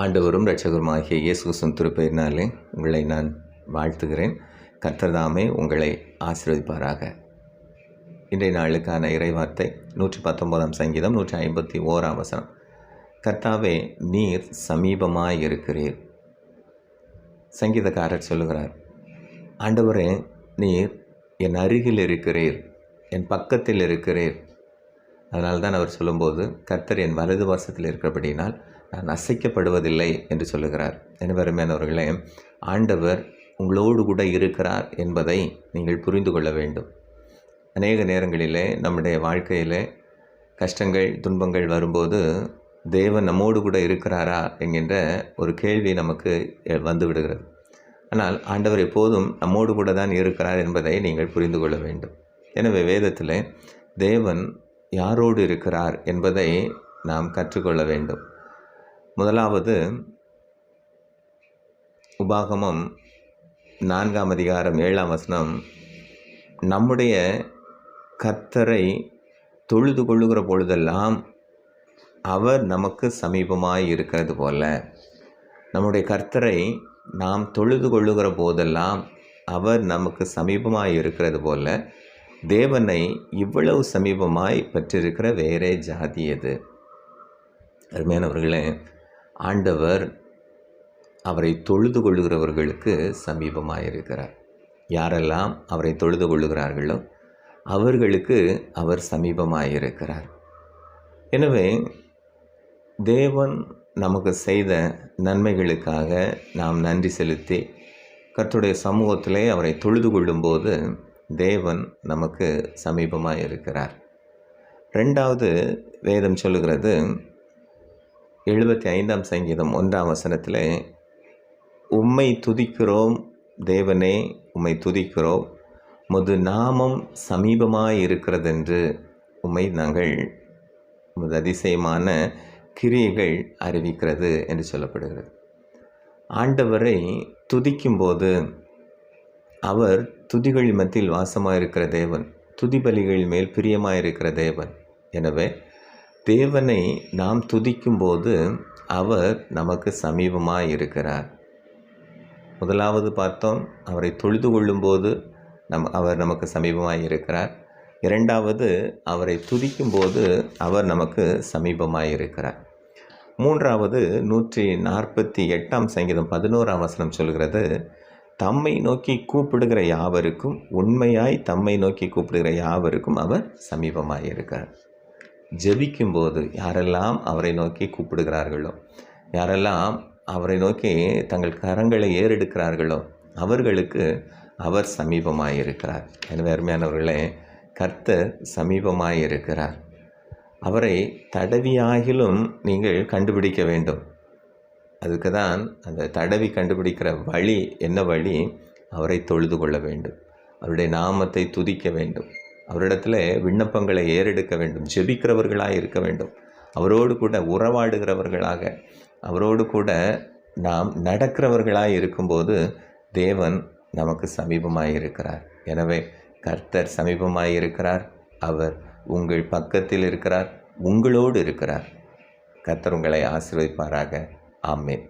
ஆண்டவரும் இரட்சகருமாகிய இயேசு திருப்பெயர்னாலே உங்களை நான் வாழ்த்துகிறேன். கர்த்தர்தாமே உங்களை ஆசீர்வதிப்பாராக. இன்றைய நாளுக்கான இறைவார்த்தை நூற்றி பத்தொன்பதாம் சங்கீதம் நூற்றி ஐம்பத்தி ஓராம் வசனம். கர்த்தாவே நீர் சமீபமாக இருக்கிறீர் சங்கீதக்காரர் சொல்லுகிறார் ஆண்டவரே நீர் என் அருகில் இருக்கிறீர் என் பக்கத்தில் இருக்கிறீர். அதனால்தான் தான் அவர் சொல்லும்போது கர்த்தர் என் வலது வருஷத்தில் இருக்கிறபடினால் நான் அசைக்கப்படுவதில்லை என்று சொல்லுகிறார். எனவே அருமையானவர்களே ஆண்டவர் உங்களோடு கூட இருக்கிறார் என்பதை நீங்கள் புரிந்து கொள்ள வேண்டும். அநேக நேரங்களிலே நம்முடைய வாழ்க்கையிலே கஷ்டங்கள் துன்பங்கள் வரும்போது தேவன் நம்மோடு கூட இருக்கிறாரா என்கின்ற ஒரு கேள்வி நமக்கு வந்து விடுகிறது. ஆனால் ஆண்டவர் எப்போதும் நம்மோடு கூட தான் இருக்கிறார் என்பதை நீங்கள் புரிந்து கொள்ள வேண்டும். எனவே வேதத்தில் தேவன் யாரோடு இருக்கிறார் என்பதை நாம் கற்றுக்கொள்ள வேண்டும். முதலாவது உபாகமம் நான்காம் அதிகாரம் ஏழாம் வசனம். நம்முடைய கர்த்தரை தொழுது கொள்ளுகிற பொழுதெல்லாம் அவர் நமக்கு சமீபமாய் இருக்கிறது போல. நம்முடைய கர்த்தரை நாம் தொழுது கொள்ளுகிற போதெல்லாம் அவர் நமக்கு சமீபமாய் இருக்கிறது போல. தேவனை இவ்வளவு சமீபமாய் பெற்றிருக்கிற வேறே ஜாதி எது? அருமையானவர்களே ஆண்டவர் அவரை தொழுது கொள்ளுகிறவர்களுக்கு சமீபமாக இருக்கிறார் யாரெல்லாம் அவரை தொழுது கொள்ளுகிறார்களோ அவர்களுக்கு அவர் சமீபமாக இருக்கிறார் எனவே தேவன் நமக்கு செய்த நன்மைகளுக்காக நாம் நன்றி செலுத்தி கர்த்துடைய சமூகத்திலே அவரை தொழுது கொள்ளும்போது தேவன் நமக்கு சமீபமாக இருக்கிறார் ரெண்டாவது வேதம் சொல்லுகிறது எழுபத்தி ஐந்தாம் சங்கீதம் ஒன்றாம் வசனத்தில் உம்மை துதிக்கிறோம் தேவனே உம்மை துதிக்கிறோம். முது நாமம் சமீபமாக இருக்கிறதென்று உம்மை நாங்கள் உமது அதிசயமான கிரியைகள் அறிவிக்கிறது என்று சொல்லப்படுகிறது. ஆண்டவரை துதிக்கும்போது அவர் துதிகள் மத்தியில் வாசமாக இருக்கிற தேவன் துதிபலிகள் மேல் பிரியமாக இருக்கிற தேவன். எனவே தேவனை நாம் துதிக்கும்போது அவர் நமக்கு சமீபமாக இருக்கிறார். முதலாவது பார்த்தோம் அவரை தொழுது கொள்ளும்போது நம் அவர் நமக்கு சமீபமாக இருக்கிறார். இரண்டாவது அவரை துதிக்கும்போது அவர் நமக்கு சமீபமாக இருக்கிறார். மூன்றாவது நூற்றி நாற்பத்தி எட்டாம் சங்கீதம் பதினோராம் வசனம் சொல்கிறது தம்மை நோக்கி கூப்பிடுகிற யாவருக்கும் உண்மையாய் தம்மை நோக்கி கூப்பிடுகிற யாவருக்கும் அவர் சமீபமாக இருக்கிறார். ஜெபிக்கும்போது யாரெல்லாம் அவரை நோக்கி கூப்பிடுகிறார்களோ யாரெல்லாம் அவரை நோக்கி தங்கள் கரங்களை ஏறெடுக்கிறார்களோ அவர்களுக்கு அவர் சமீபமாக இருக்கிறார் எனவே அருமையானவர்களே கர்த்தர் சமீபமாக இருக்கிறார் அவரை தடவியாகிலும் நீங்கள் கண்டுபிடிக்க வேண்டும். அதுக்கு தான் அந்த தடவி கண்டுபிடிக்கிற வழி என்ன வழி? அவரை தொழுது கொள்ள வேண்டும். அவருடைய நாமத்தை துதிக்க வேண்டும். அவரிடத்தில் விண்ணப்பங்களை ஏறெடுக்க வேண்டும் ஜெபிக்கிறவர்களாக இருக்க வேண்டும். அவரோடு கூட உறவாடுகிறவர்களாக அவரோடு கூட நாம் நடக்கிறவர்களாக இருக்கும்போது தேவன் நமக்கு சமீபமாக இருக்கிறார். எனவே கர்த்தர் சமீபமாக இருக்கிறார் அவர் உங்கள் பக்கத்தில் இருக்கிறார் உங்களோடு இருக்கிறார். கர்த்தர் உங்களை ஆசிர்வதிப்பாராக. ஆமேன்.